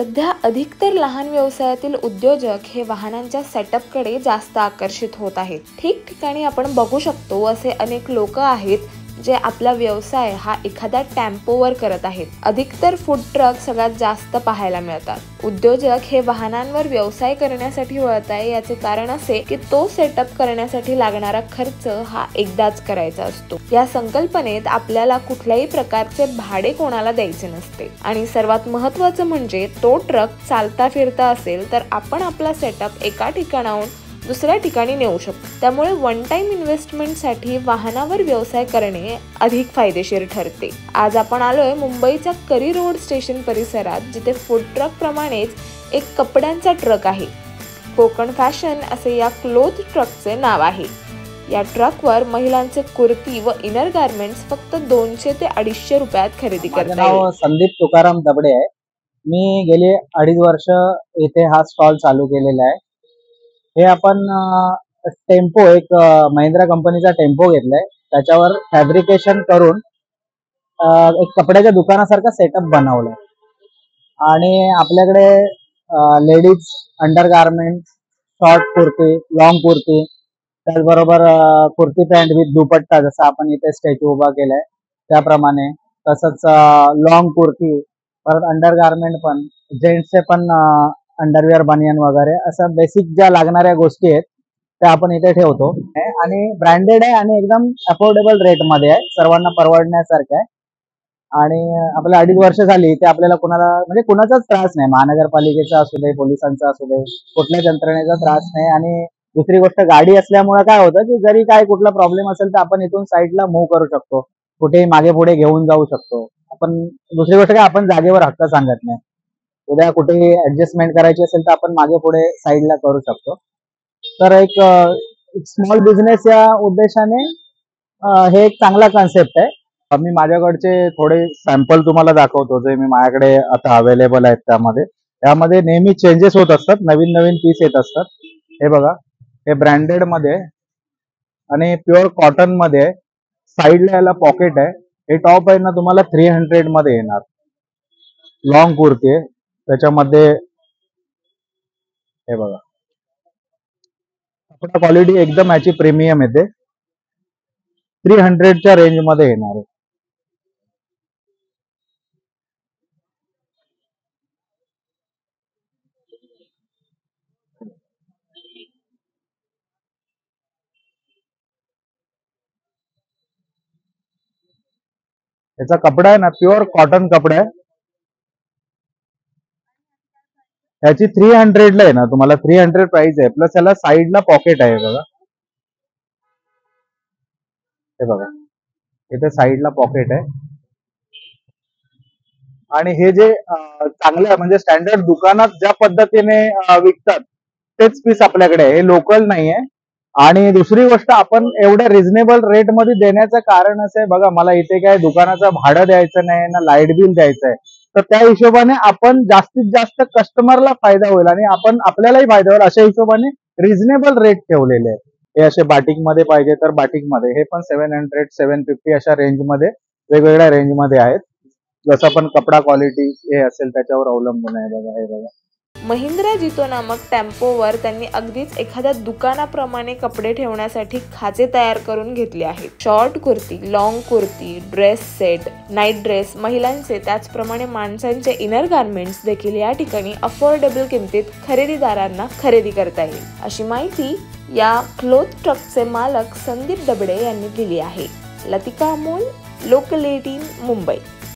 सध्या अधिकतर लहान व्यवसायातील उद्योजक हे वाहनांच्या सेटअपकडे जास्त आकर्षित होत आहेत. ठिकठिकाणी आपण बघू शकतो असे अनेक लोक आहेत जे आपला व्यवसाय हा एखाद्या टेम्पोवर करत आहेत. अधिकतर फूड ट्रक सगळ्यात जास्त पाहायला मिळतात. उद्योजक हे वाहनांवर व्यवसाय करण्यासाठी वळत आहे याचे कारण असे की तो सेटअप करण्यासाठी लागणारा खर्च हा एकदाच करायचा असतो. या संकल्पनेत आपल्याला कुठल्याही प्रकारचे भाडे कोणाला द्यायचे नसते. आणि सर्वात महत्वाचं म्हणजे तो ट्रक चालता फिरता असेल तर आपण आपला सेटअप एका ठिकाणाहून दुसऱ्या ठिकाणी नेऊ शकतो. त्यामुळे वन टाइम इन्व्हेस्टमेंटसाठी वाहनावर व्यवसाय करणे अधिक फायदेशीर ठरते. आज आपण आलोय मुंबईच्या करी रोड स्टेशन परिसरात जिथे फूड ट्रक प्रमाणेच एक कपड्यांचा ट्रक आहे. कोकण फॅशन असे या क्लोथ ट्रकचे नाव आहे. या ट्रकवर महिलांचे कुर्ती व इनर गार्मेंट्स फक्त दोनशे ते अडीचशे रुपयात खरेदी माझं करता येईल. नाव संदीप तुकाराम दबडे आहे. मी गेले अडीच वर्ष येथे हा स्टॉल चालू केलेला आहे. हे आपण टेम्पो एक महिंद्रा कंपनीचा टेम्पो घेतलाय. त्याच्यावर फॅब्रिकेशन करून एक कपड्याच्या दुकानासारखा सेटअप बनवलाय. आणि आपल्याकडे ladies under garment short kurti long kurti त्याचबरोबर कुर्ती पॅन्ट विथ दुपट्टा जसं आपण इथे स्टॅच्यू उभा केलाय त्याप्रमाणे. तसंच लॉंग कुर्ती परत अंडर गार्मेंट पण जेंट्सचे पण अंडरवेअर बनियन वगैरे असं बेसिक ज्या लागणाऱ्या गोष्टी आहेत त्या आपण इथे ठेवतो. आणि ब्रँडेड आहे आणि एकदम अफोर्डेबल रेटमध्ये आहे. सर्वांना परवडण्यासारखं आहे. आणि आपल्या अडीच वर्ष झाली ते आपल्याला कुणाला म्हणजे कुणाचाच त्रास नाही. महानगरपालिकेचा असू दे पोलिसांचा असू दे कुठल्याच यंत्रणेचा त्रास नाही. आणि दुसरी गोष्ट गाडी असल्यामुळे काय होतं की जरी काय कुठला प्रॉब्लेम असेल तर आपण इथून साईडला मूव्ह करू शकतो. कुठेही मागे पुढे घेऊन जाऊ शकतो. आपण दुसरी गोष्ट काय आपण जागेवर हक्क सांगत नाही. उद्या कुठेही ऍडजस्टमेंट करायची असेल तर आपण मागे पुढे साईडला करू शकतो. तर एक स्मॉल बिझनेस या उद्देशाने हे एक चांगला कन्सेप्ट आहे. मी माझ्याकडचे थोडे सॅम्पल तुम्हाला दाखवतो जे मी माझ्याकडे आता अवेलेबल आहेत त्यामध्ये. त्यामध्ये नेहमी चेंजेस होत असतात नवीन नवीन पीस येत असतात. हे बघा हे ब्रँडेडमध्ये आणि प्युअर कॉटनमध्ये साईडला याला पॉकेट आहे. हे टॉप आहे ना तुम्हाला थ्री हंड्रेडमध्ये येणार. लॉंग कुर्ती आहे. त्याच्यामध्ये हे बघा. कपडा क्वालिटी एकदम याची प्रीमियम येते. थ्री हंड्रेडच्या रेंजमध्ये येणार आहे. याचा कपडा आहे ना प्युअर कॉटन कपडा आहे. याची थ्री हंड्रेडला आहे ना तुम्हाला थ्री हंड्रेड प्राइस आहे. प्लस याला साईडला पॉकेट आहे बघा. हे बघा. इथे साईडला पॉकेट आहे. आणि हे जे अं, चांगलं म्हणजे स्टँडर्ड दुकानात ज्या पद्धतीने विकतात तेच पीस आपल्याकडे आहे. हे लोकल नाहीये. आणि दुसरी गोष्ट आपण एवढ्या रिझनेबल रेटमध्ये देण्याचं कारण असं आहे. बघा मला इथे काय दुकानाचं भाडं द्यायचं नाही ना लाइट बिल द्यायचं आहे. तर त्या हिशोबाने आपण जास्तीत जास्त कस्टमरला फायदा होईल आणि आपण आपल्यालाही फायदा होईल अशा हिशोबाने रिझनेबल रेट ठेवलेले आहेत. हे असे बाटिकमध्ये पाहिजे तर बाटिकमध्ये. हे पण सेव्हन हंड्रेड सेव्हन फिफ्टी अशा रेंजमध्ये वेगवेगळ्या रेंजमध्ये आहेत. जसं पण कपडा क्वालिटी हे असेल त्याच्यावर अवलंबून आहे बघा हे बघा. महिंद्रा जितो नामक टेम्पोवर त्यांनी अगदीच एखाद्या दुकानाप्रमाणे कपडे ठेवण्यासाठी खाचे तयार करून घेतले आहेत. Short kurti long kurti dress set night dress महिलांचे त्याचप्रमाणे माणसांचे इनर गार्मेंट्स देखील या ठिकाणी अफोर्डेबल किमतीत खरेदीदारांना खरेदी करता येईल. अशी माहिती या क्लोथ ट्रकचे मालक संदीप दबडे यांनी दिली आहे. Latika Amol local eighteen Mumbai.